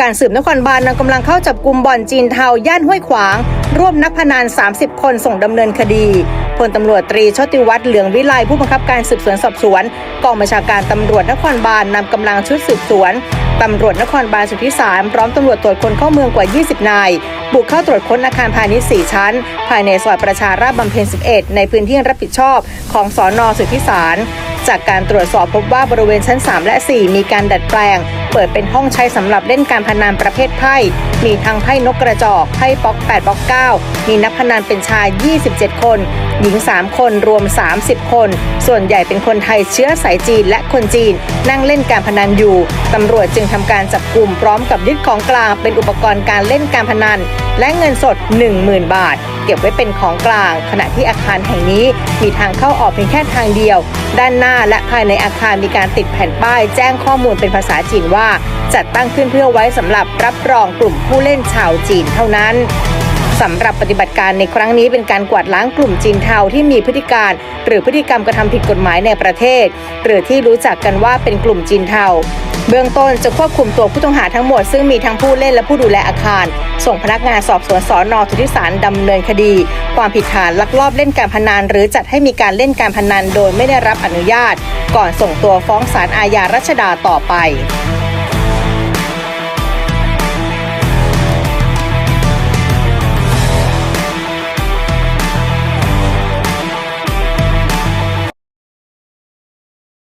การสืบนครบาลนำกำลังเข้าจับกลุ่มบ่อนจีนเทาย่านห้วยขวาง ร่วมนักพนัน 30 คนส่งดำเนินคดีพลตำรวจตรีชติวัฒน์เหลืองวิไลผู้บังคับการสืบสวนสอบสวนกองบัญชาการตำรวจนครบาลนำกำลังชุดสืบสวนตำรวจนครบาลสุทธิสารพร้อมตำรวจตรวจคนเข้าเมืองกว่า 20 นาย บุกเข้าตรวจค้นอาคารพาณิชย์ 4 ชั้น ภายในซอยประชาราษฎร์บำเพ็ญ 11 ในพื้นที่รับผิดชอบของสอนอสุทธิสาร จากการตรวจสอบพบว่าบริเวณชั้น 3 และ 4 มีการดัดแปลง เปิดเป็นห้องใช้สำหรับเล่นการพนันประเภทไพ่ มีทั้งไพ่นกกระจอกไพ่ป๊อก8ป๊อก9 มีนักพนันเป็นชาย 27 คน หญิง 3 คนรวม 30 คน ส่วนใหญ่เป็นคนไทยเชื้อสายจีนและคนจีน นั่งเล่นการพนันอยู่ตำรวจจึงทำการจับกลุ่มพร้อมกับยึดของกลางเป็นอุปกรณ์การเล่นการพนัน และเงินสด 10,000 บาท เก็บไว้เป็นของกลาง ขณะที่อาคารแห่งนี้มีทางเข้าออกเพียงแค่ทางเดียว ด้านหน้าและภายในอาคารมีการติดแผ่นป้าย แจ้งข้อมูลเป็นภาษาจีนว่า จัดตั้งขึ้นเพื่อไว้สำหรับรับรองกลุ่มผู้เล่นชาวจีนเท่านั้น สำหรับปฏิบัติการในครั้งนี้เป็นการกวาดล้างกลุ่มจีนเทาที่มีพฤติการ หรือพฤติกรรมกระทำผิดกฎหมายในประเทศ หรือที่รู้จักกันว่าเป็นกลุ่มจีนเทาเบื้องต้นจะควบคุมตัวผู้ต้องหาทั้งหมด ซึ่งมีทั้งผู้เล่นและผู้ดูแลอาคาร ส่งพนักงานสอบสวนสอนอทุติสารดำเนินคดี ความผิดฐานลักลอบเล่นการพนัน หรือจัดให้มีการเล่นการพนันโดยไม่ได้รับอนุญาต ก่อนส่งตัวฟ้องศาลอาญารัชดาต่อไป